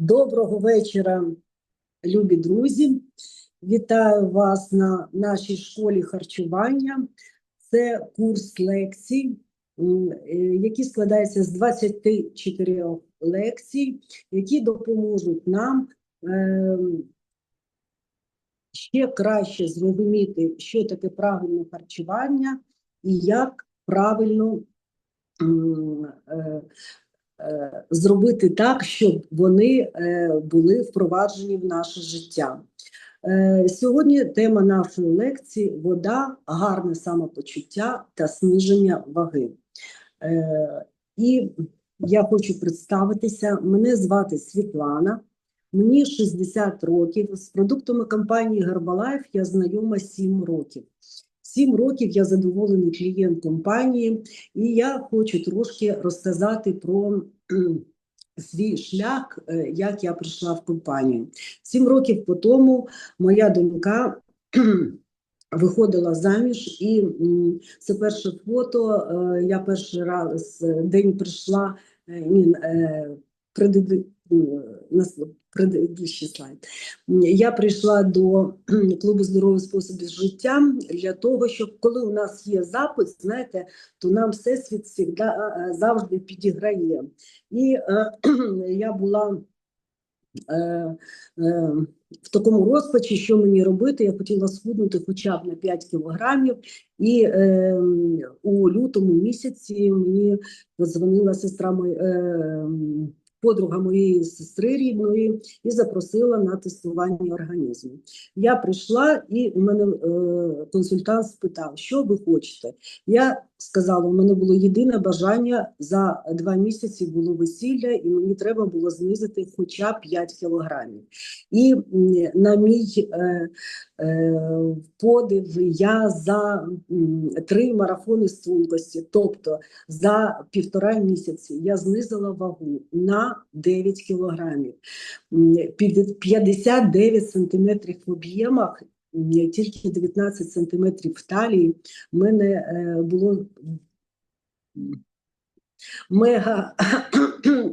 Доброго вечора, любі друзі. Вітаю вас на нашій школі харчування. Це курс лекцій, е, який складається з 24 лекцій, які допоможуть нам ем, ще краще зрозуміти, що таке правильне харчування і як правильно е, зробити так, щоб вони е, були впроваджені в наше життя. Е, Сьогодні тема нашої лекції вода, гарне самопочуття та зниження ваги. Е, І я хочу представитися. Мене звати Світлана. Мені 60 років. З продуктами компанії Herbalife я знайома 7 років. 7 років я задоволений клієнт компанії, і я хочу трошки розказати про свій шлях, е, як я прийшла в компанію. Сім років по тому моя донька виходила заміж, і це перше фото. е, Я перший раз е, день прийшла. Ні, предыдущий слайд. Я прийшла до клубу здоровий спосіб життя для того, щоб коли у нас є запит, знаєте, то нам всесвіт завжди, завжди підіграє. І е, я була е, е, в такому розпачі, що мені робити. Я хотіла схуднути хоча б на 5 кілограмів. І е, у лютому місяці мені подзвонила сестра моя, е, подруга моєї сестри рідної і запросила на тестування організму. Я прийшла, і у мене е, консультант спитав, що ви хочете. Я сказала, у мене було єдине бажання за два місяці було весілля, і мені треба було знизити хоча б 5 кілограмів. І на мій е, подив я за три марафони стрункості, тобто за півтора місяці я знизила вагу на 9 кілограмів. М, під- 59 сантиметрів в об'ємах, тільки 19 сантиметрів в талії. В мене е, було мега е,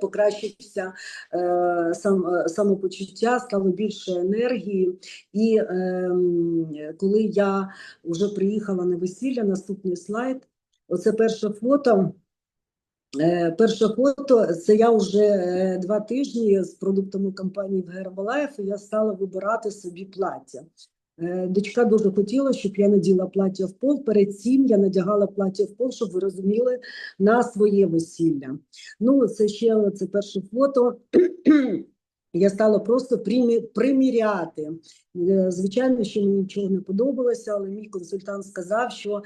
покращився е, сам, е, самопочуття, стало більше енергії. І ем, коли я вже приїхала на весілля, наступний слайд, оце перше фото. Е, Перше фото це я вже е, два тижні з продуктами компанії в і я стала вибирати собі плаття. Е, Дочка дуже хотіла, щоб я наділа плаття в пол. Перед цим я надягала плаття в пол, щоб ви розуміли, на своє весілля. Ну, це ще це перше фото. Я стала просто примі- приміряти. Е, Звичайно, що мені нічого не подобалося, але мій консультант сказав, що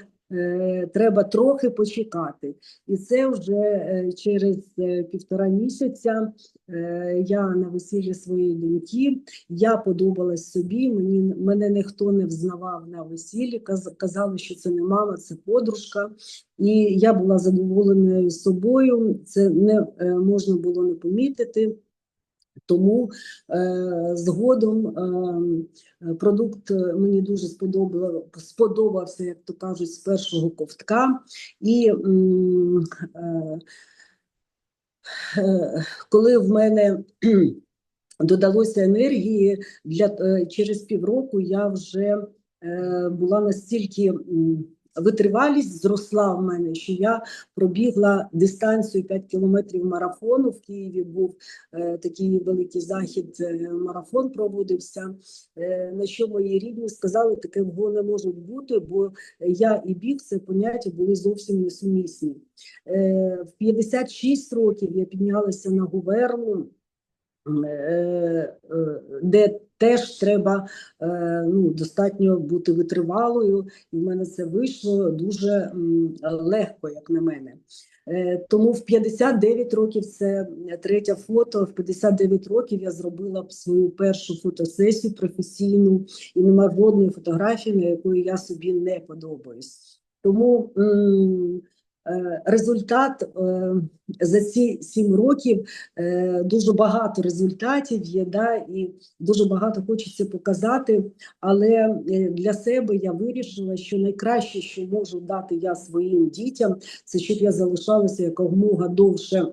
треба трохи почекати. І це вже е, через е, півтора місяця е, я на весіллі своєї доньки. Я подобалась собі. Мені мене ніхто не взнавав на весіллі. Казали, що це не мама, це подружка. І я була задоволеною собою. Це не е, можна було не помітити. Тому е, згодом е, продукт е, мені дуже сподобав, сподобався, як то кажуть, з першого ковтка. І е, е, коли в мене додалося енергії, для, е, через півроку я вже е, була настільки. Витривалість зросла в мене, що я пробігла дистанцію 5 кілометрів марафону. В Києві був е, такий великий захід, е, марафон проводився. Е, на що мої рідні сказали, такого не може бути, бо я і біг це поняття були зовсім несумісні. Е, в 56 років я піднялася на Гуверну, е, е, де теж треба е, ну, достатньо бути витривалою, і в мене це вийшло дуже легко, як на мене. Е, Тому в 59 років це третє фото. В 59 років я зробила свою першу фотосесію професійну, і нема жодної фотографії, на якої я собі не подобаюсь. Тому м, результат е, за ці сім років е, дуже багато результатів є, да, і дуже багато хочеться показати. Але е, для себе я вирішила, що найкраще, що можу дати я своїм дітям, це щоб я залишалася якомога довше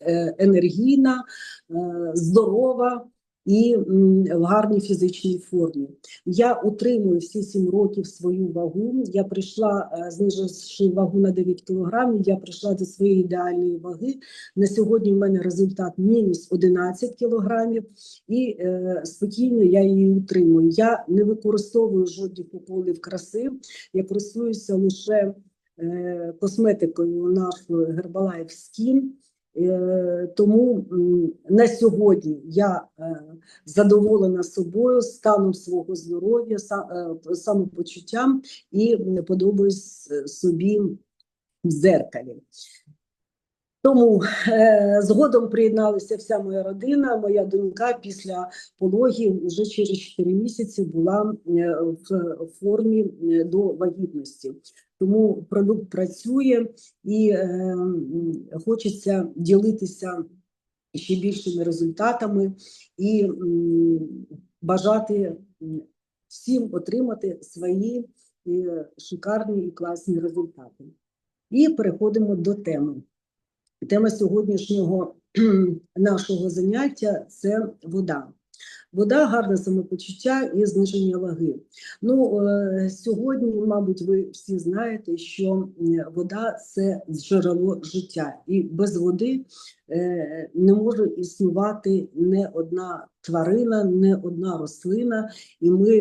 е, енергійна, е, здорова і в гарній фізичній формі. Я утримую всі сім років свою вагу. Я прийшла, е, зниживши вагу на 9 кілограмів, я прийшла до своєї ідеальної ваги. На сьогодні в мене результат мінус 11 кілограмів, і е, спокійно я її утримую. Я не використовую жодних уколів краси, я користуюся лише е, косметикою нашою Herbalife Skin. Е, Тому на сьогодні я е, задоволена собою, станом свого здоров'я, е, самопочуттям і подобаюсь собі в зеркалі. Тому е, згодом приєдналася вся моя родина. Моя донька після пологів вже через 4 місяці була в формі до вагітності. Тому продукт працює і е, хочеться ділитися ще більшими результатами і м, бажати всім отримати свої е, шикарні і класні результати. І переходимо до теми. Тема сьогоднішнього нашого заняття це вода. Вода, гарне самопочуття і зниження ваги. Ну, е, сьогодні, мабуть, ви всі знаєте, що вода це джерело життя, і без води е, не може існувати не одна тварина, не одна рослина, і ми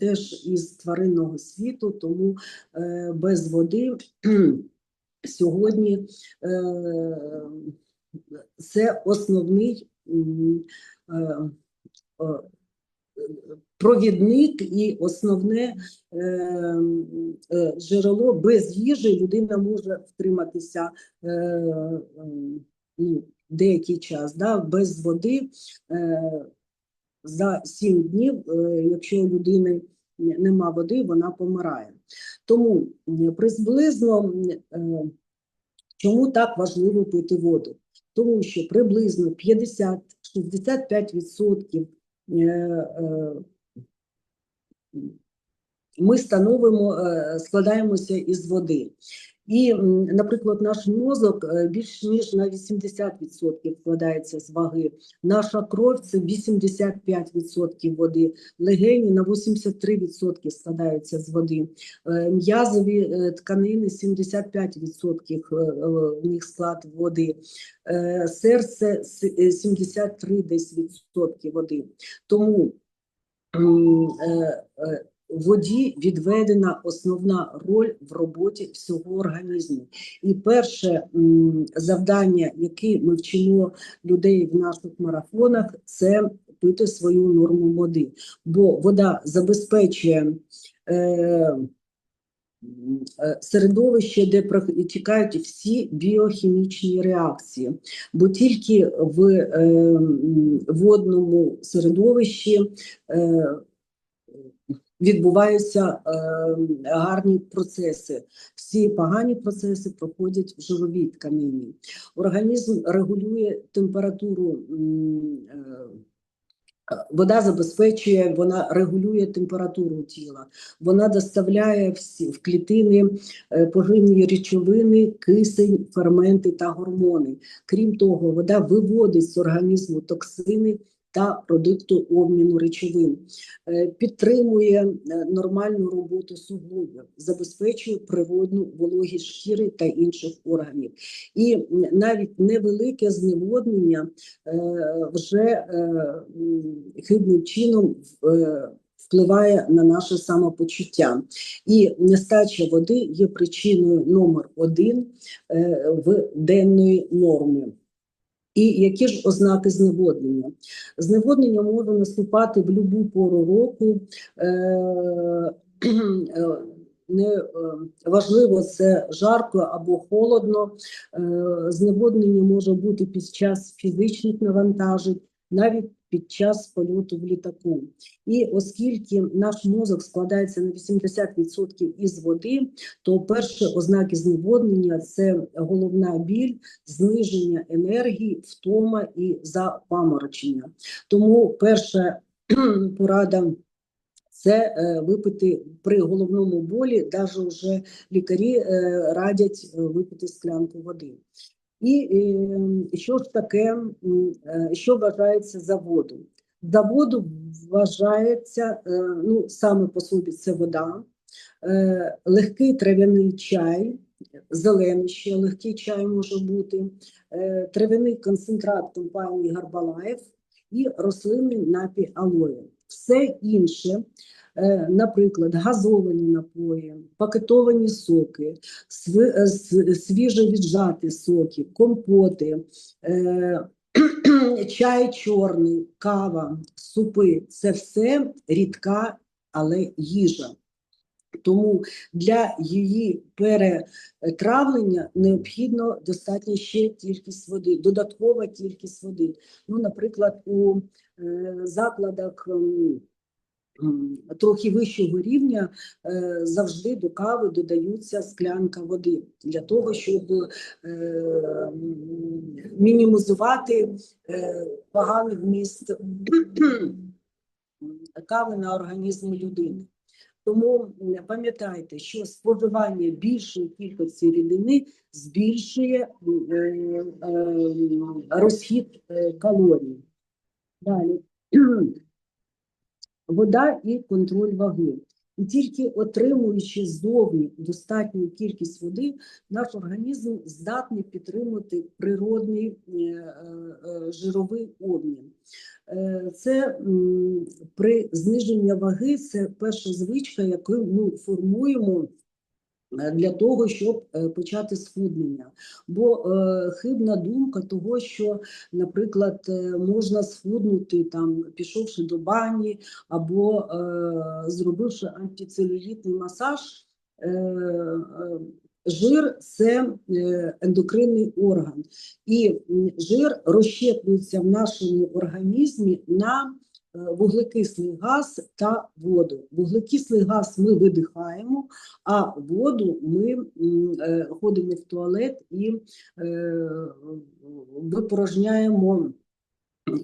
теж із тваринного світу, тому е, без води сьогодні це основний провідник і основне е, е, джерело без їжі людина може втриматися е, е, ну, деякий час. Да? Без води е, за 7 днів, е, якщо у людини нема води, вона помирає. Тому приблизно е, чому так важливо пити воду? Тому що приблизно 50-65% е, е, ми становимо, е, складаємося із води. І, наприклад, наш мозок е, більш ніж на 80% складається з ваги. Наша кров це 85% води, легені на 83% складаються з води, Е, м'язові е, тканини 75% е, е, в них склад води, серце с- е, 73 десь відсотки води. Тому воді відведена основна роль в роботі всього організму. І перше завдання, яке ми вчимо людей в наших марафонах, це пити свою норму води. Бо вода забезпечує е, е, середовище, де протікають всі біохімічні реакції. Бо тільки в е, водному середовищі е, відбуваються е, гарні процеси. Всі погані процеси проходять в жировій тканині. Організм регулює температуру. е, Вода забезпечує, вона регулює температуру тіла, вона доставляє всі в клітини е, поживні речовини, кисень, ферменти та гормони. Крім того, вода виводить з організму токсини та продукти обміну речовин, е, підтримує е, нормальну роботу суглобів, забезпечує природну вологість шкіри та інших органів. І навіть невелике зневоднення е, вже хибним чином впливає на наше самопочуття. І нестача води є причиною номер один в денної норми. І які ж ознаки зневоднення? Зневоднення може наступати в будь-яку пору року. Е, е, не е, важливо, це жарко або холодно. Е, зневоднення може бути під час фізичних навантажень, навіть під час польоту в літаку. І оскільки наш мозок складається на 80% із води, то перші ознаки зневоднення це головна біль, зниження енергії, втома і запаморочення. Тому перша порада це е, випити при головному болі, навіть вже лікарі е, радять е, випити склянку води. І е, що ж таке, е, що вважається за воду? За воду вважається, е, ну, саме по собі це вода, легкий трав'яний чай, зелений ще легкий чай може бути, трав'яний концентрат компанії Гарбалаєв і рослинний напій алоє. Все інше, наприклад, газовані напої, пакетовані соки, е, свіже віджаті соки, компоти, е, чай чорний, кава, супи це все рідка, але їжа. Тому для її перетравлення необхідно достатня ще кількість води, додаткова кількість води. Ну, наприклад, у е, закладах трохи вищого рівня е, завжди до кави додаються склянка води для того, щоб е, мінімізувати е, поганий вміст кави на організм людини. Тому пам'ятайте, що споживання більшої кількості рідини збільшує е, е, розхід калорій. Далі. Вода і контроль ваги. І тільки отримуючи ззовні достатню кількість води, наш організм здатний підтримати природний е, е, жировий обмін. Е, Це при зниженні ваги це перша звичка, яку ми формуємо для того, щоб е, почати схуднення. Бо е, хибна думка того, що, наприклад, е, можна схуднути там, пішовши до бані або е, зробивши антицелюлітний масаж. Е, е, Жир це е, ендокринний орган, і жир розщеплюється в нашому організмі на е, вуглекислий газ та воду. Вуглекислий газ ми видихаємо, а воду ми е, ходимо в туалет і е, випорожняємо.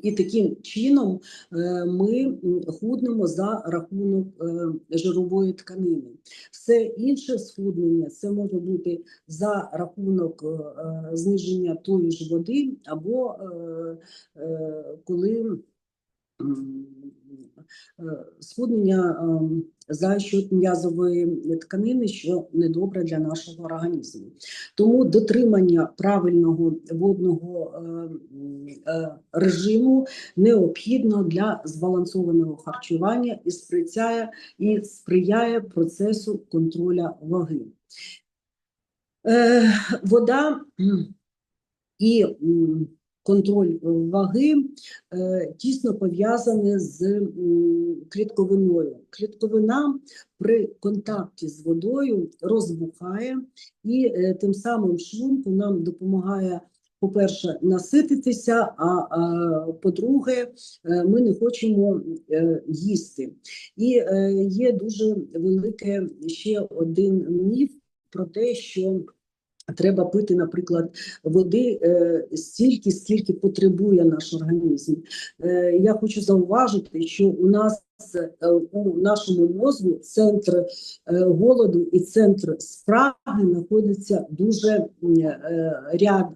І таким чином е, ми худнемо за рахунок е, жирової тканини. Все інше схуднення це може бути за рахунок е, е, зниження тої ж води, або е, е, коли е, схуднення ем, за счет м'язової тканини, що недобре для нашого організму. Тому дотримання правильного водного е, е, режиму необхідно для збалансованого харчування і сприяє, і сприяє процесу контроля ваги. Е, вода і контроль ваги е, тісно пов'язані з клітковиною. Клітковина при контакті з водою розбухає і е, тим самим шлунку нам допомагає. По-перше, насититися, а, а по-друге, е, ми не хочемо їсти. І є дуже велике ще один міф про те, що треба пити, наприклад, води е, стільки, скільки потребує наш організм. Е, я хочу зауважити, що у нас е, у нашому мозку центр голоду і центр спраги знаходяться дуже ряд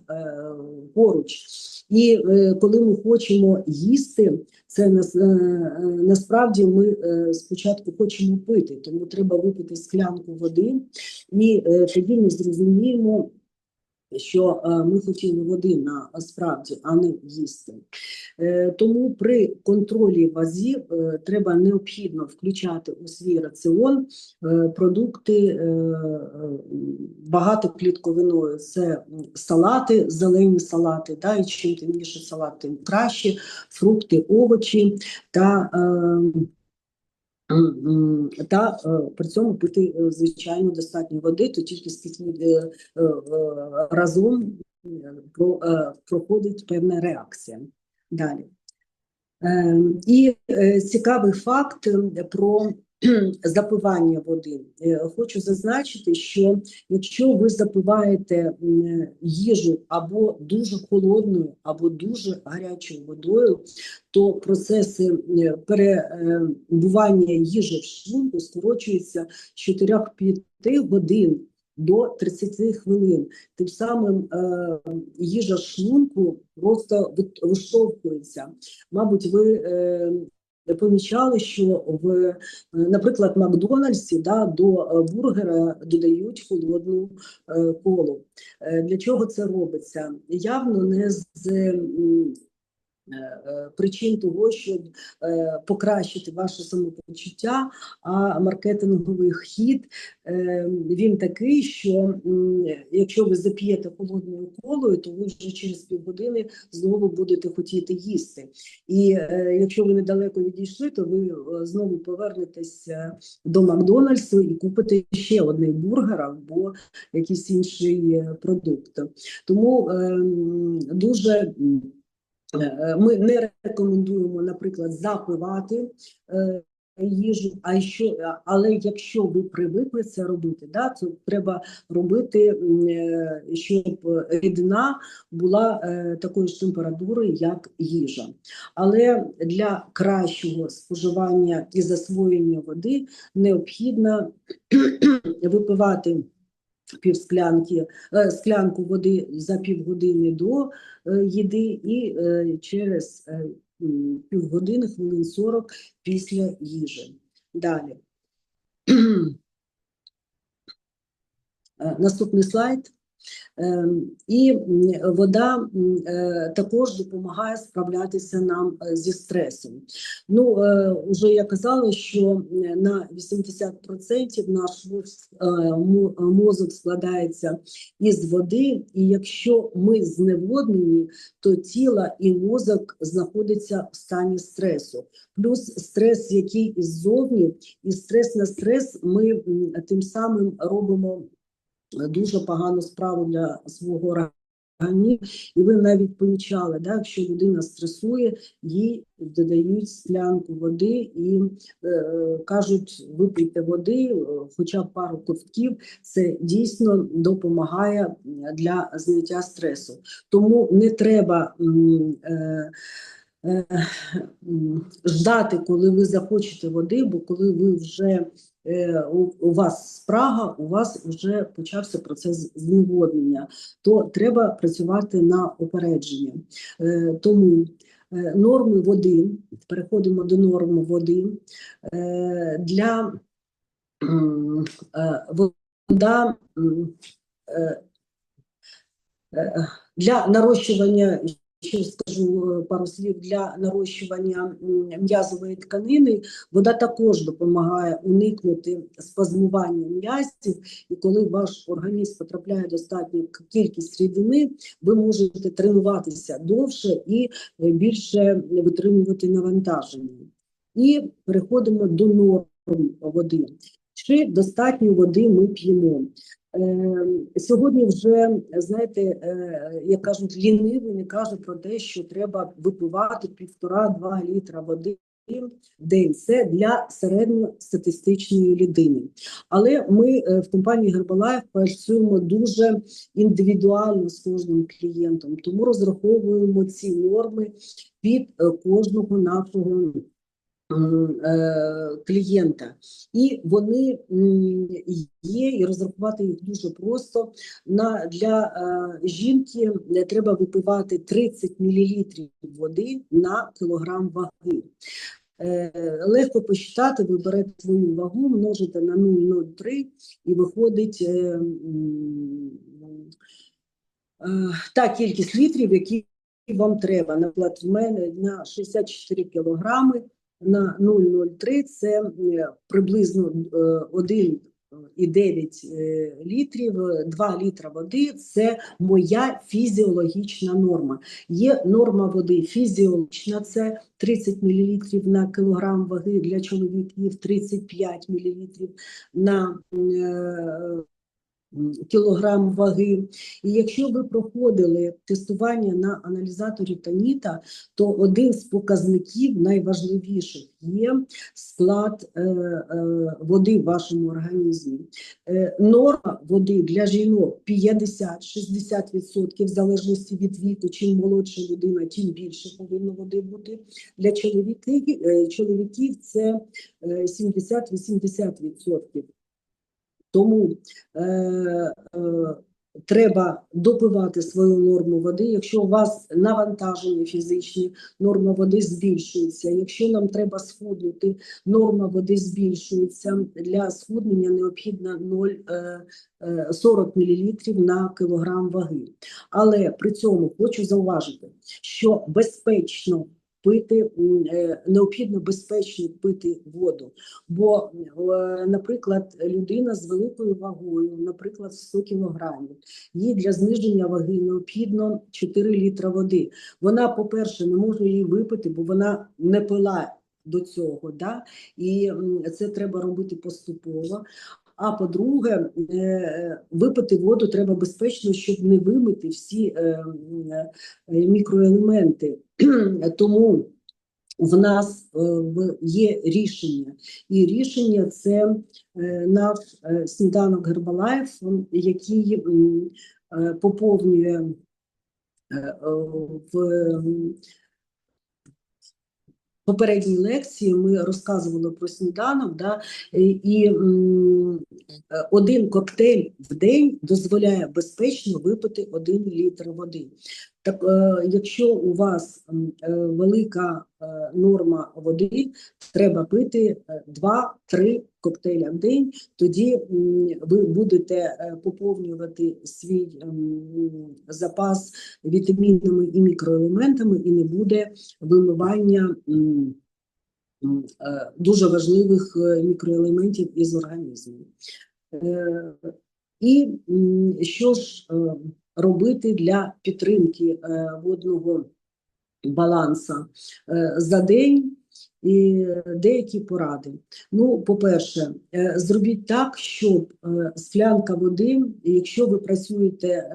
поруч. І е, коли ми хочемо їсти, це е, е, насправді ми спочатку хочемо пити, тому треба випити склянку води, і тоді ми зрозуміємо, що е, ми хотіли води насправді, а не їсти. Е, Тому при контролі вазі е, треба необхідно включати у свій раціон е, продукти е, е, багатоклітковиною. Це салати, зелені салати, да, і чим темніше салат, тим краще, фрукти, овочі та е, М, м, та е, при цьому пити, е, звичайно, достатньо води, то тільки скільки е, е, е, разом е, про- е, проходить певна реакція. Далі. Е, І е, цікавий факт е, про запивання води. Е, Хочу зазначити, що якщо ви запиваєте їжу або дуже холодною, або дуже гарячою водою, то процеси е, перебування їжі в шлунку скорочуються з 4-5 годин до 30 хвилин. Тим самим е, їжа шлунку просто виштовхується. Мабуть, ви е, помічали, що в, е, наприклад, Макдональдсі да, до е, бургера додають холодну е, колу. Е, Для чого це робиться? Явно не з е, е, причин того, щоб е, покращити ваше самопочуття, а маркетинговий хід е, він такий, що якщо ви зап'єте холодною колою, то ви вже через півгодини знову будете хотіти їсти. І е, якщо ви недалеко відійшли, то ви е, знову повернетесь е, до Макдональдсу і купите ще один бургер або якийсь інший е, продукт. Тому е, дуже е, ми не рекомендуємо, наприклад, запивати. е, Їжу, а що, але якщо ви привикли це робити, да, то треба робити, е, щоб рідина була е, такої ж температури, як їжа. Але для кращого споживання і засвоєння води необхідно випивати півсклянки, е, склянку води за півгодини до е, їди і е, через півгодини, хвилин 40 після їжі. Далі. Наступний слайд. Ем, І вода е, також допомагає справлятися нам е, зі стресом. Ну, е, вже я казала, що на 80% наш мозок складається із води, і якщо ми зневоднені, то тіло і мозок знаходяться в стані стресу. Плюс стрес, який іззовні, і стрес на стрес, ми тим самим робимо дуже погану справу для свого організму. І ви навіть помічали, да, якщо людина стресує, їй додають склянку води і е, кажуть, випийте води, е, хоча б пару ковтків, це дійсно допомагає для зняття стресу. Тому не треба е, е, ждати, коли ви захочете води, бо коли ви вже у, у вас спрага, у вас вже почався процес зневоднення, то треба працювати на опередження. Е, тому е, норми води, переходимо до норм води. Е, для е, вода е, е, для нарощування ще скажу е, пару слів для нарощування м'язової тканини. Вода також допомагає уникнути спазмування м'язів, і коли ваш організм потрапляє достатню кількість рідини, ви можете тренуватися довше і е, більше витримувати навантаження. І переходимо до норм води. Чи достатньо води ми п'ємо? Е, Сьогодні вже, знаєте, е, як кажуть, ліниві не кажуть про те, що треба випивати півтора-два літра води в день. Це для середньостатистичної людини. Але ми е, в компанії Herbalife працюємо дуже індивідуально з кожним клієнтом, тому розраховуємо ці норми під кожного нашого клієнта. І вони є, і розрахувати їх дуже просто. На, для е, жінки е, треба випивати 30 мл води на кілограм ваги. Е, Легко посчитати, ви берете свою вагу, множите на 0,03 і виходить е, е, та кількість літрів, які вам треба. Наприклад, в мене на 64 кілограми на 0,03 це е, приблизно е, 1,9 е, літрів, е, 2 літра води це моя фізіологічна норма. Є норма води фізіологічна, це 30 мл на кілограм ваги для чоловіків, 35 мл на кілограм ваги. І якщо ви проходили тестування на аналізаторі Таніта, то один з показників найважливіших є склад е, е, води в вашому організмі. Е, норма води для жінок 50-60% в залежності від віку. Чим молодша людина, тим більше повинно води бути. Для чоловіків, е, чоловіків це е, 70-80%. Тому е, е, треба допивати свою норму води. Якщо у вас навантаження фізичні, норма води збільшується. Якщо нам треба схуднути, норма води збільшується. Для схуднення необхідно 0, е, е, 40 мл на кілограм ваги. Але при цьому хочу зауважити, що безпечно пити, е, необхідно безпечно пити воду. Бо, е, наприклад, людина з великою вагою, наприклад, 100 кілограмів, їй для зниження ваги необхідно 4 літра води. Вона, по-перше, не може її випити, бо вона не пила до цього. Да? І це треба робити поступово. А по-друге, е, випити воду треба безпечно, щоб не вимити всі мікроелементи. Тому в нас е, є рішення, і рішення це е, наш е, сніданок Гербалайф, м, який поповнює в попередній лекції ми розказували про сніданок, да, і, один коктейль в день дозволяє безпечно випити один літр води. Так, е, якщо у вас е, велика е, норма води, треба пити 2-3 коктейля в день, тоді ви будете поповнювати свій запас вітамінами і мікроелементами, і не буде вимивання дуже важливих мікроелементів із організму. І що ж робити для підтримки е, водного балансу е, за день? І деякі поради. Ну, по-перше, е, зробіть так, щоб склянка води, якщо ви працюєте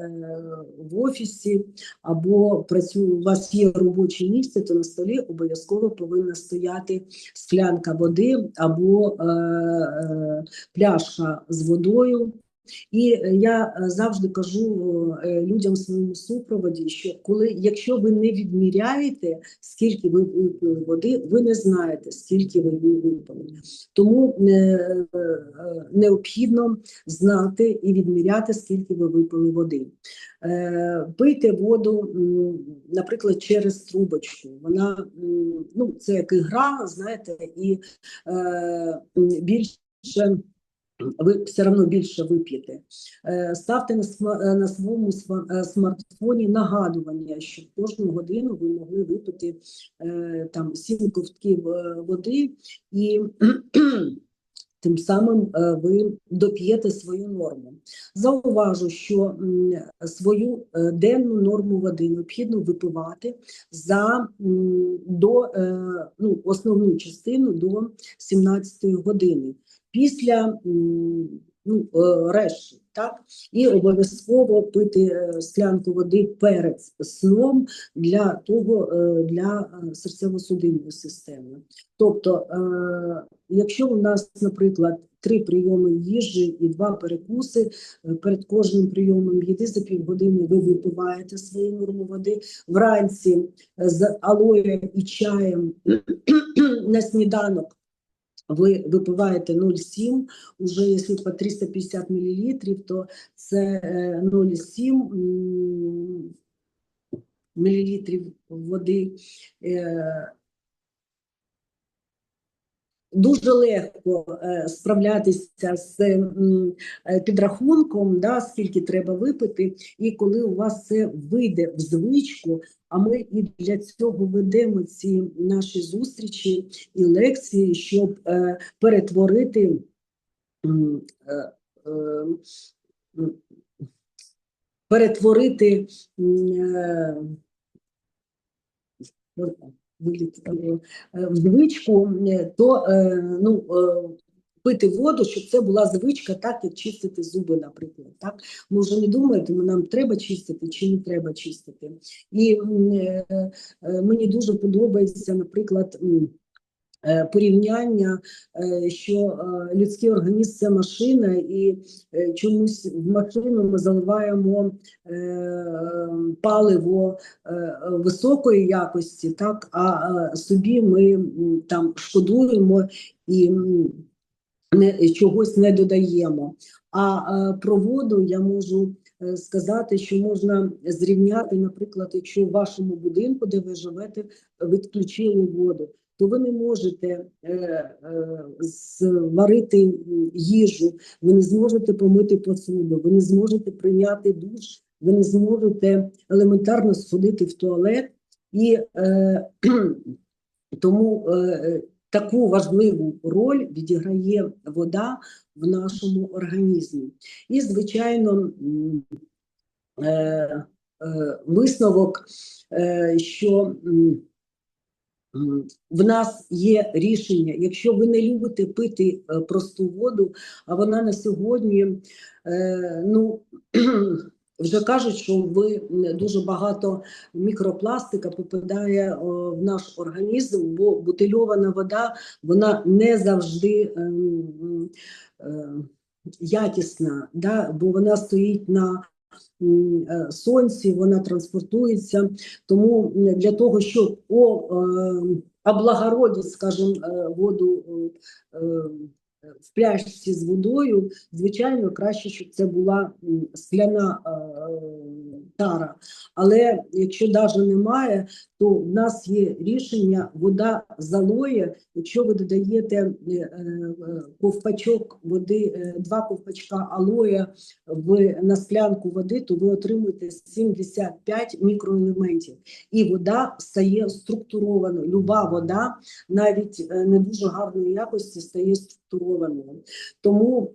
в офісі або працю, у вас є робоче місце, то на столі обов'язково повинна стояти склянка води або пляшка з водою. І е, я е, завжди кажу е, людям в своєму супроводі, що коли, якщо ви не відміряєте, скільки ви випили води, ви не знаєте, скільки ви її випили. Тому необхідно знати і відміряти, скільки ви випили води. Пийте воду, наприклад, через трубочку. Вона ну, це як ігра, знаєте, і більше ви все одно більше вип'єте. Е, Ставте на, на своєму е, смартфоні нагадування, що кожну годину ви могли випити там 7 ковтків води, і тим самим ви доп'єте свою норму. Зауважу, що свою денну норму води необхідно випивати за до ну, основну частину до 17 години після ну, е, решти, так? І обов'язково пити е, склянку води перед сном для того, е, для серцево-судинної системи. Тобто, якщо у нас, наприклад, три прийоми їжі і два перекуси, перед кожним прийомом їди за півгодини ви випиваєте свою норму води. Вранці з алоє і чаєм на сніданок ви випиваєте 0,7, уже якщо по 350 мл, то це е, 0,7 мілілітрів мл води. Дуже легко е, справлятися з е, підрахунком, да, скільки треба випити, і коли у вас це вийде в звичку, а ми і для цього ведемо ці наші зустрічі і лекції, щоб е, перетворити перетворити е, е, в звичку, е, то ну, пити воду, щоб це була звичка, так як чистити зуби, наприклад. Так? Ми вже не думаємо, нам треба чистити чи не треба чистити. І мені дуже подобається, наприклад, порівняння, е, що е, людський організм це машина, і е, чомусь в машину ми заливаємо е, паливо е, високої якості, так, а е, собі ми там шкодуємо і не, чогось не додаємо. А е, про воду я можу е, сказати, що можна зрівняти, наприклад, якщо в вашому будинку, де ви живете, відключили воду, то ви не можете е, е, зварити їжу, ви не зможете помити посуду, ви не зможете прийняти душ, ви не зможете елементарно сходити в туалет. І е, тому е, таку важливу роль відіграє вода в нашому організмі. І, звичайно, е, е, висновок, е, що в нас є рішення, якщо ви не любите пити е, просту воду, а вона на сьогодні, е, ну, вже кажуть, що ви дуже багато мікропластика попадає в наш організм, бо бутильована вода вона не завжди ем, е, якісна, да? бо вона стоїть на сонці, вона транспортується. Тому для того, щоб о, е, облагородити, скажімо, е, воду е, е, в пляшці з водою, звичайно, краще, щоб це була скляна е, тара. Але якщо навіть немає, то в нас є рішення вода залоє. Якщо ви додаєте е, е, ковпачок води, е, два ковпачка алоя в на склянку води, то ви отримуєте 75 мікроелементів, і вода стає структурованою. Люба вода, навіть не дуже гарної якості, стає структурованою. Тому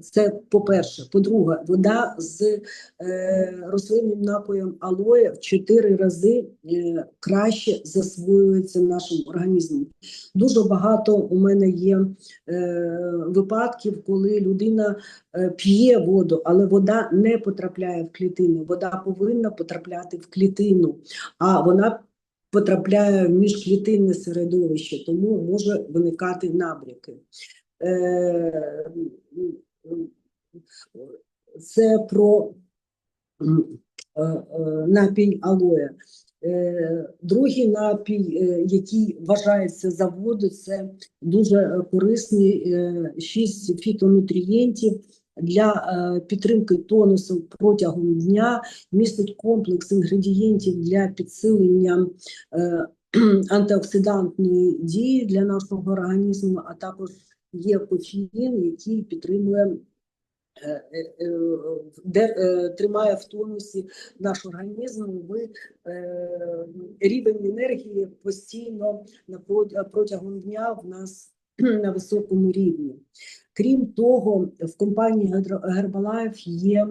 Це по-перше. По-друге, вода з е, рослинним напоєм алоє в 4 рази е, краще засвоюється нашим організмом. Дуже багато у мене є е, випадків, коли людина е, п'є воду, але вода не потрапляє в клітину. Вода повинна потрапляти в клітину, а вона потрапляє в міжклітинне середовище, тому може виникати набряки. Е, це про е, е, напій алоє. Е, Другий напій, який вважається за воду, це дуже корисні е, шість фітонутрієнтів для підтримки тонусу протягом дня, містить комплекс інгредієнтів для підсилення антиоксидантної дії для нашого організму, а також є кофеїн, який підтримує, е, е, е, де, тримає в тонусі наш організм. Е, рівень енергії постійно на прот- протягом дня в нас на високому рівні. Крім того, в компанії Herbalife є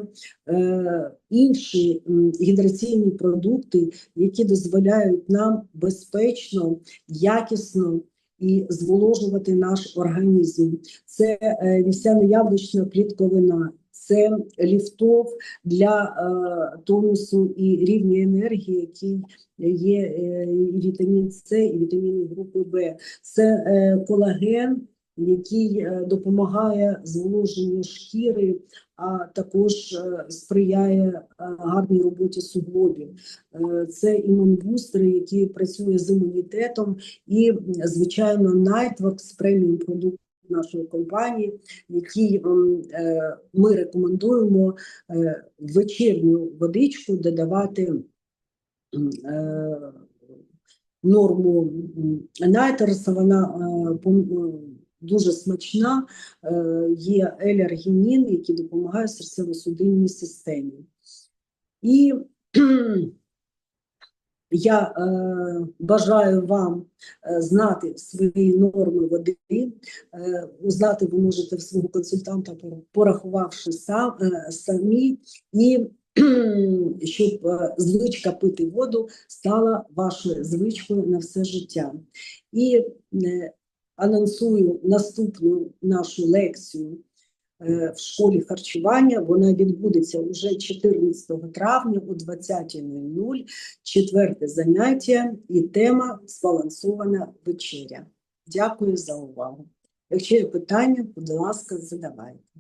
інші гідраційні продукти, які дозволяють нам безпечно, якісно і зволожувати наш організм. Це е, вівсяно-яблучна клітковина, це ліфтов для е, тонусу і рівня енергії, який є е, і вітамін С, і вітаміни групи Б. Це колаген, який е, допомагає зволоженню шкіри, а також е, сприяє е, гарній роботі суглобів. Це імунбустери, які працюють з імунітетом, і, звичайно, Nightworks преміум продукт нашої компанії, е, ми рекомендуємо вечірню водичку додавати норму Найтерса, вона дуже смачна, е, є елергінін, який допомагає серцево-судинній системі. І я е, бажаю вам е, знати свої норми води. Узнати ви можете в свого консультанта, порахувавши сам, самі, і щоб звичка пити воду стала вашою звичкою на все життя. І анонсую наступну нашу лекцію е, в школі харчування. Вона відбудеться уже 14 травня о 20.00, четверте заняття і тема збалансована вечеря. Дякую за увагу. Якщо є питання, будь ласка, задавайте.